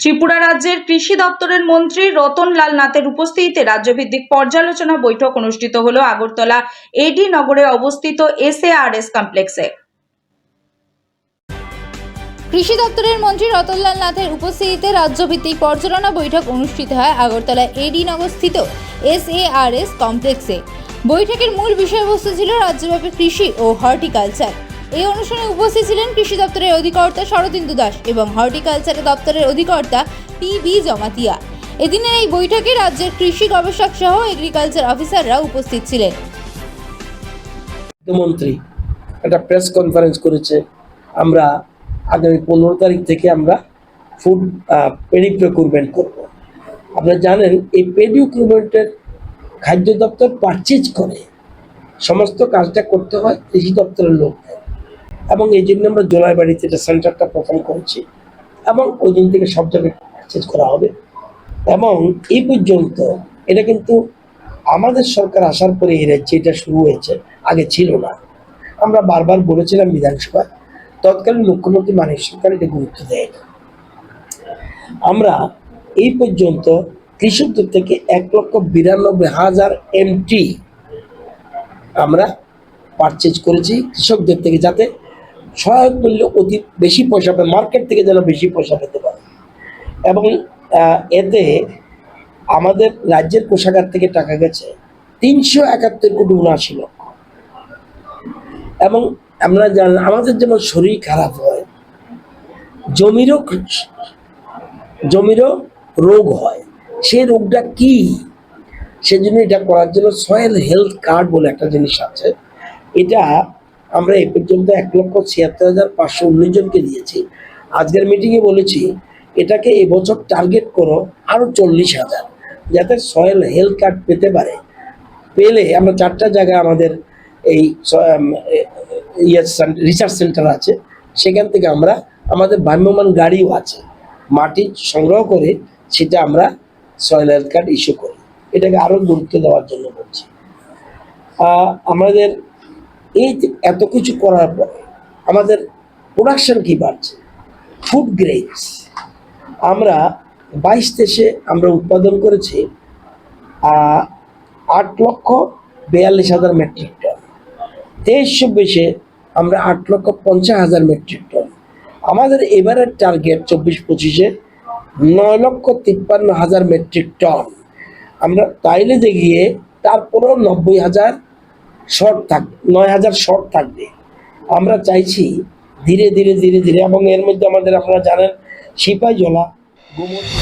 ত্রিপুরা রাজ্যের কৃষি দপ্তরের মন্ত্রী রতন লাল নাথের উপস্থিতিতে রাজ্যভিত্তিক পর্যালোচনা বৈঠক অনুষ্ঠিত হল আগরতলা এডি নগরে অবস্থিত এসএআরএস কমপ্লেক্সে। কৃষি দপ্তরের মন্ত্রী রতনলাল নাথের উপস্থিতিতে রাজ্যভিত্তিক পর্যালোচনা বৈঠক অনুষ্ঠিত হয় আগরতলা এডি নগরস্থিত এস এ আর এস কমপ্লেক্সে। বৈঠকের মূল বিষয়বস্তু ছিল রাজ্যব্যাপী কৃষি ও হর্টিকালচার। এই অনুষ্ঠানে উপস্থিত ছিলেন কৃষি দপ্তরের অধিকর্তা শরদিন্দু দাস এবং হর্টিকালচার দপ্তরের অধিকর্তা পি বি জমাতিয়া। এদিনের এই বৈঠকে রাজ্যের কৃষি গবেষক সহ এগ্রিকালচার অফিসাররা উপস্থিত ছিলেন। মন্ত্রী একটা প্রেস কনফারেন্স করেছে। আমরা আগামী পনেরো তারিখ থেকে আমরা ফুড পেডি প্রকিউরমেন্ট করব। আপনারা জানেন, এই পেডি প্রকিউরমেন্টের খাদ্য দপ্তর পারচেজ করে। সমস্ত কাজটা করতে হয় কৃষি দপ্তরের লোকদের। এবং এই জন্য আমরা জোলাইবাড়িতে এটা সেন্টারটা প্রথম করেছি এবং ওই দিন থেকে সব জায়গায় পারচেজ করা হবে এবং এই পর্যন্ত এটা কিন্তু আমাদের সরকার আসার পরে এই রাজ্যে এটা শুরু হয়েছে, আগে ছিল না আমরা বারবার বলেছিলাম বিধানসভায়, তৎকালীন মুখ্যমন্ত্রী মানিক সরকার এটা গুরুত্ব দেয়। আমরা এই পর্যন্ত কৃষকদের থেকে এক লক্ষ বিরানব্বই হাজার এমটি আমরা পারচেজ করেছি কৃষকদের থেকে যাতে সহায়ক মূল্য অতি বেশি পয়সা পায় মার্কেট থেকে যেন বেশি পয়সা পেতে পারে। এবং এতে আমাদের রাজ্যের কোষাগার থেকে টাকা গেছে তিনশো একাত্তর কোটি উনআশি লক্ষ। এবং আমরা জান আমাদের যেমন শরীর খারাপ হয়, জমিরও জমিরও রোগ হয় সেই রোগটা কি? সেজন্য এটা করার জন্য সয়েল হেলথ কার্ড বলে একটা জিনিস আছে। এটা আমরা এ পর্যন্ত এক লক্ষ ছিয়াত্তর হাজার পাঁচশো উনিশ জনকে দিয়েছি। আজকের মিটিংয়ে বলেছি, এটাকে এবছর টার্গেট করো আরও চল্লিশ হাজার, যাতে সয়েল হেলথ কার্ড পেতে পারে। পেলে আমরা চারটা জায়গায় আমাদের এই ইয়ে রিসার্চ সেন্টার আছে। সেখান থেকে আমরা আমাদের ভ্রাম্যমান গাড়িও আছে। মাটি সংগ্রহ করে সেটা আমরা সয়েল হেলথ কার্ড ইস্যু করি। এটাকে আরও গুরুত্ব দেওয়ার জন্য বলছি। আমাদের এই এত কিছু করার পর আমাদের প্রোডাকশন কি বাড়ছে? ফুড গ্রেডস আমরা বাইশ দেশে আমরা উৎপাদন করেছি আট লক্ষ বিয়াল্লিশ হাজার মেট্রিক টন তেইশ চব্বিশে আমরা আট লক্ষ পঞ্চাশ হাজার মেট্রিক টন আমাদের এবারের টার্গেট চব্বিশ পঁচিশে নয় লক্ষ তিপ্পান্ন হাজার মেট্রিক টন আমরা তাইলে যে গিয়ে তারপরেও নব্বই হাজার শর্ট থাক, নয় হাজার শর্ট থাকবে। আমরা চাইছি ধীরে ধীরে ধীরে ধীরে এবং এর মধ্যে আমাদের আপনারা জানেন সিপাই জলা গোমতী